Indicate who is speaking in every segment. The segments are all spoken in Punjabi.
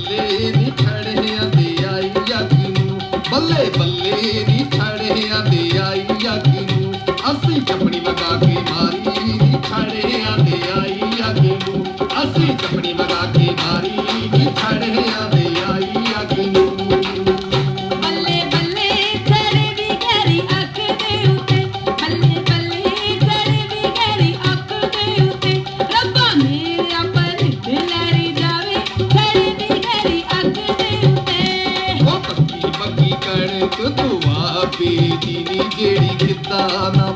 Speaker 1: ਬੱਲੇ ਦੀ ਛੜਿਆਂ ਤੇ ਆਈ ਅੱਗ ਨੂੰ। ਬੱਲੇ ਬੱਲੇ ਦੀ ਛੜਿਆਂ ਤੇ ਆਈ ਅੱਗ ਅਸੀਂ ਚਪੜੀ ਲਗਾ ਕੇ ਇੱਕ ਤੂੰ ਆਪੇ ਦੀ ਜਿਹੜੀ ਕਿਤਾ ਨਾ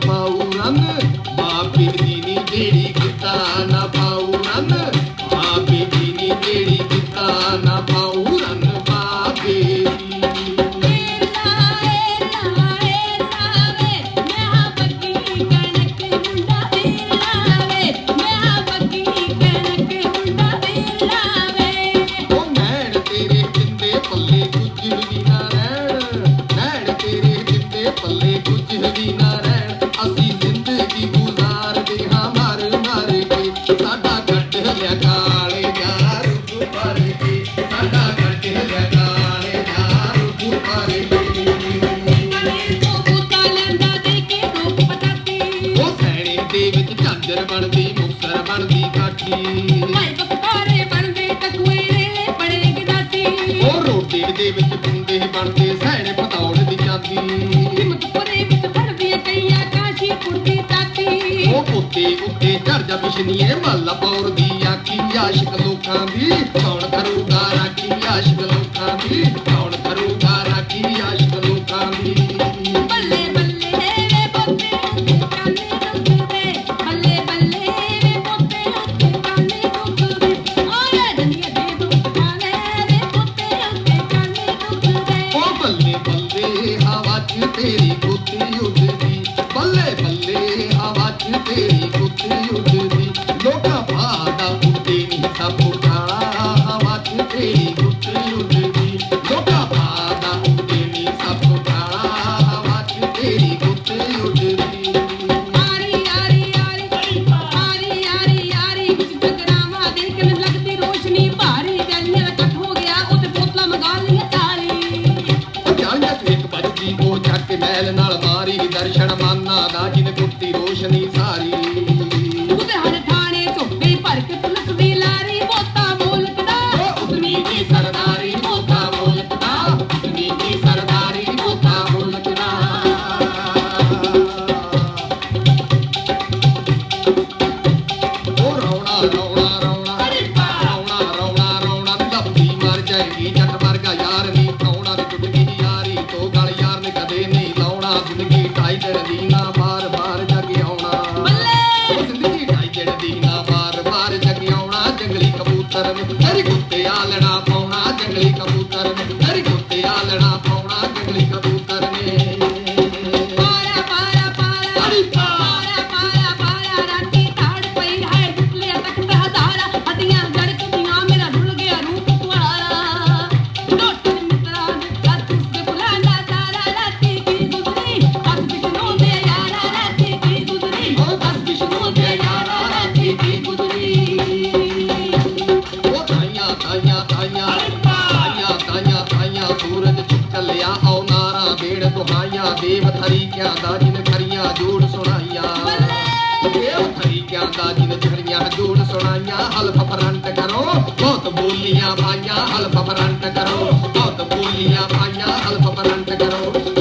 Speaker 1: ਦੇ ਉਹ ਪੁੱਤੇ ਉੱਤੇ ਚੜ ਜਾ ਬਿਸ਼ਨੀਏ ਦੀ ਆਖੀ ਆਸ਼ਿਕ ਲੋਕਾਂ ਦੀ ਕੌਣ ਕਰੂਗਾ ਰਾਖੀ? ਆਸ਼ਿਕ ਲੋਕਾਂ ਦੀ ਕੌਣ
Speaker 2: रोशनी सारी Thank you. ਸੁਣਾਈਆਂ ਦੇਵ ਥਰੀ ਕਿਆ ਦਾ
Speaker 1: ਜਿਨ ਖਰੀਆਂ ਜੋੜ ਸੁਣਾਈਆਂ। ਦੇਵ ਥਰੀ ਕਿਆ ਦਾ ਜਿਨ ਖਰੀਆਂ ਜੋੜ ਸੁਣਾਈਆਂ। ਹਲਫ ਪਰੰਟ ਕਰੋ ਬਹੁਤ ਬੋਲੀਆਂ ਭਾਈਆਂ ਹਲਫ ਫਰੰਟ ਕਰੋ ਬਹੁਤ ਬੋਲੀਆਂ ਭਾਈਆਂ ਹਲਫ ਪਰੰਟ ਕਰੋ।